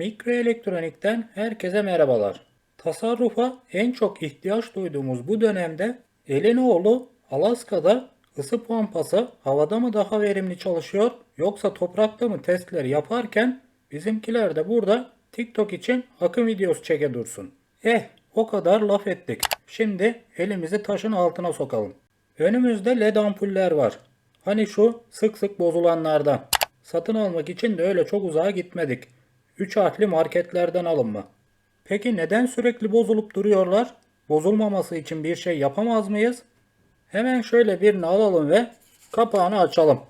Mikroelektronikten herkese merhabalar. Tasarrufa en çok ihtiyaç duyduğumuz bu dönemde Elinoğlu Alaska'da ısı pompası havada mı daha verimli çalışıyor yoksa toprakta mı testleri yaparken bizimkiler de burada TikTok için akım videosu çeke dursun. Eh o kadar laf ettik. Şimdi elimizi taşın altına sokalım. Önümüzde led ampuller var. Hani şu sık sık bozulanlardan. Satın almak için de öyle çok uzağa gitmedik. 3 harfli marketlerden alınma. Peki neden sürekli bozulup duruyorlar? Bozulmaması için bir şey yapamaz mıyız? Hemen şöyle birini alalım ve kapağını açalım.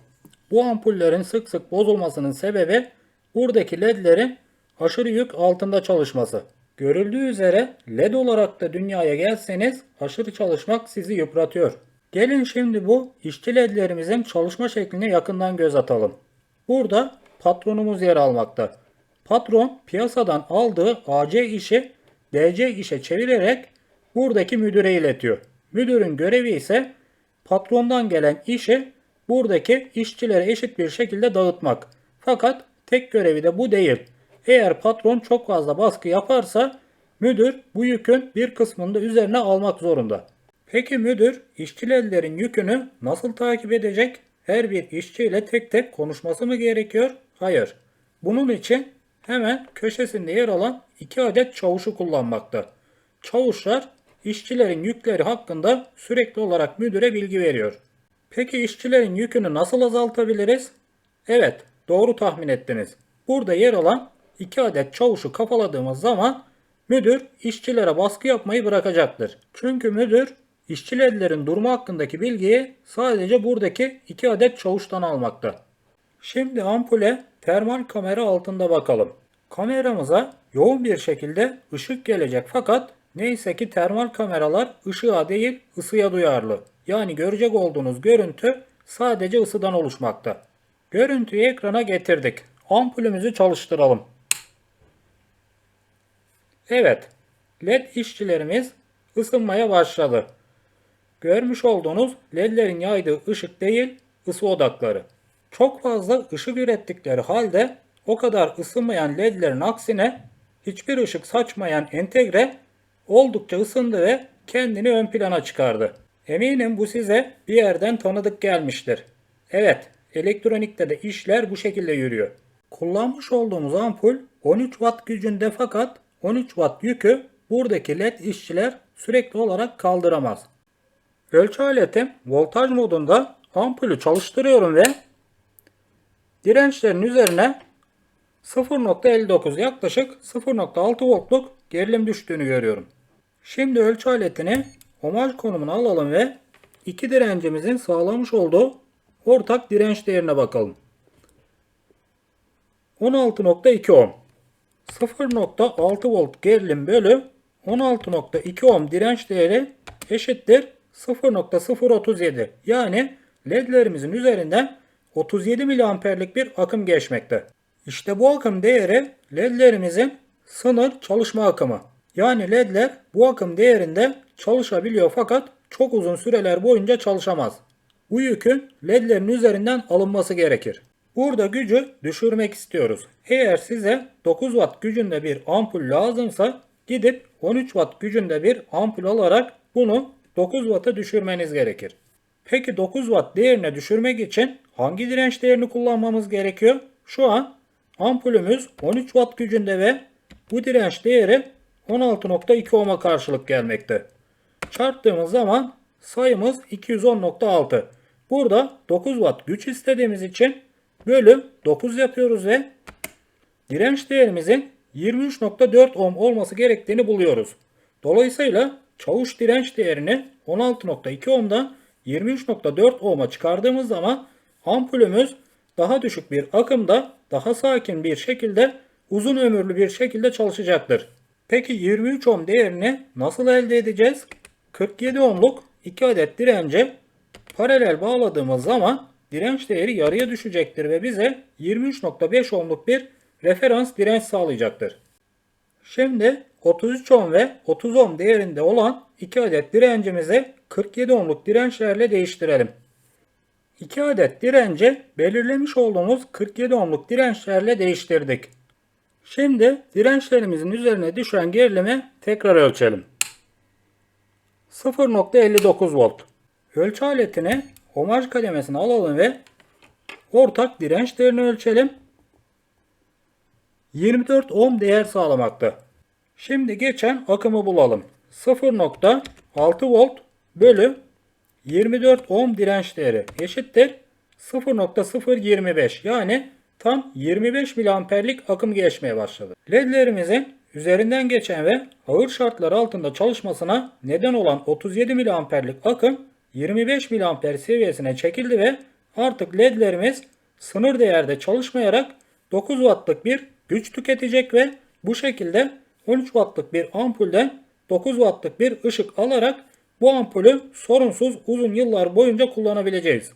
Bu ampullerin sık sık bozulmasının sebebi buradaki ledlerin aşırı yük altında çalışması. Görüldüğü üzere led olarak da dünyaya gelseniz aşırı çalışmak sizi yıpratıyor. Gelin şimdi bu işçi ledlerimizin çalışma şekline yakından göz atalım. Burada patronumuz yer almakta. Patron piyasadan aldığı AC işi DC işe çevirerek buradaki müdüre iletiyor. Müdürün görevi ise patrondan gelen işi buradaki işçilere eşit bir şekilde dağıtmak. Fakat tek görevi de bu değil. Eğer patron çok fazla baskı yaparsa müdür bu yükün bir kısmını da üzerine almak zorunda. Peki müdür işçilerin yükünü nasıl takip edecek? Her bir işçiyle tek tek konuşması mı gerekiyor? Hayır. Bunun için hemen köşesinde yer alan iki adet çavuşu kullanmakta. Çavuşlar işçilerin yükleri hakkında sürekli olarak müdüre bilgi veriyor. Peki işçilerin yükünü nasıl azaltabiliriz? Evet, doğru tahmin ettiniz. Burada yer alan iki adet çavuşu kafaladığımız zaman müdür işçilere baskı yapmayı bırakacaktır. Çünkü müdür işçilerin durumu hakkındaki bilgiyi sadece buradaki iki adet çavuştan almakta. Şimdi ampule termal kamera altında bakalım. Kameramıza yoğun bir şekilde ışık gelecek fakat neyse ki termal kameralar ışığa değil ısıya duyarlı. Yani görecek olduğunuz görüntü sadece ısıdan oluşmakta. Görüntüyü ekrana getirdik. Ampulümüzü çalıştıralım. Evet, LED işçilerimiz ısınmaya başladı. Görmüş olduğunuz ledlerin yaydığı ışık değil, ısı odakları. Çok fazla ışık ürettikleri halde o kadar ısınmayan ledlerin aksine hiçbir ışık saçmayan entegre oldukça ısındı ve kendini ön plana çıkardı. Eminim bu size bir yerden tanıdık gelmiştir. Evet, elektronikte de işler bu şekilde yürüyor. Kullanmış olduğumuz ampul 13 watt gücünde fakat 13 watt yükü buradaki led işçiler sürekli olarak kaldıramaz. Ölçü aletim voltaj modunda ampulü çalıştırıyorum ve dirençlerin üzerine 0.59 yaklaşık 0.6 voltluk gerilim düştüğünü görüyorum. Şimdi ölçü aletini omaj konumuna alalım ve iki direncimizin sağlamış olduğu ortak direnç değerine bakalım. 16.2 ohm. 0.6 volt gerilim bölü 16.2 ohm direnç değeri eşittir 0.037. Yani ledlerimizin üzerinden 37 miliamperlik bir akım geçmekte. İşte bu akım değeri ledlerimizin sınır çalışma akımı. Yani ledler bu akım değerinde çalışabiliyor fakat çok uzun süreler boyunca çalışamaz. Bu yükün ledlerin üzerinden alınması gerekir. Burada gücü düşürmek istiyoruz. Eğer size 9 watt gücünde bir ampul lazımsa gidip 13 watt gücünde bir ampul alarak bunu 9 watt'a düşürmeniz gerekir. Peki 9 watt değerine düşürmek için hangi direnç değerini kullanmamız gerekiyor? Şu an ampulümüz 13 watt gücünde ve bu direnç değeri 16.2 ohm'a karşılık gelmekte. Çarptığımız zaman sayımız 210.6. Burada 9 watt güç istediğimiz için bölü 9 yapıyoruz ve direnç değerimizin 23.4 ohm olması gerektiğini buluyoruz. Dolayısıyla çavuş direnç değerini 16.2 ohm'dan 23.4 ohm'a çıkardığımız zaman ampulümüz daha düşük bir akımda daha sakin bir şekilde uzun ömürlü bir şekilde çalışacaktır. Peki 23 ohm değerini nasıl elde edeceğiz? 47 ohmluk 2 adet dirence paralel bağladığımız zaman direnç değeri yarıya düşecektir ve bize 23.5 ohmluk bir referans direnç sağlayacaktır. Şimdi 33 ohm ve 30 ohm değerinde olan 2 adet direncimizi 47 ohmluk dirençlerle değiştirelim. 2 adet direnci belirlemiş olduğumuz 47 ohmluk dirençlerle değiştirdik. Şimdi dirençlerimizin üzerine düşen gerilimi tekrar ölçelim. 0.59 volt. Ölçü aletini omaj kademesine alalım ve ortak direnç değerini ölçelim. 24 ohm değer sağlamakta. Şimdi geçen akımı bulalım. 0.6 volt bölü 24 ohm direnç değeri eşittir 0.025 yani tam 25 miliamperlik akım geçmeye başladı. LED'lerimizin üzerinden geçen ve ağır şartlar altında çalışmasına neden olan 37 miliamperlik akım 25 miliamper seviyesine çekildi ve artık LED'lerimiz sınır değerde çalışmayarak 9 wattlık bir güç tüketecek ve bu şekilde 13 wattlık bir ampulden 9 wattlık bir ışık alarak bu ampulü sorunsuz uzun yıllar boyunca kullanabileceğiz.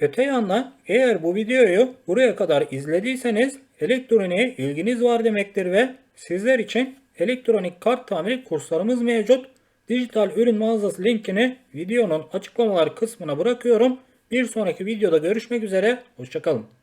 Öte yandan eğer bu videoyu buraya kadar izlediyseniz elektroniğe ilginiz var demektir ve sizler için elektronik kart tamiri kurslarımız mevcut. Dijital ürün mağazası linkini videonun açıklamalar kısmına bırakıyorum. Bir sonraki videoda görüşmek üzere. Hoşçakalın.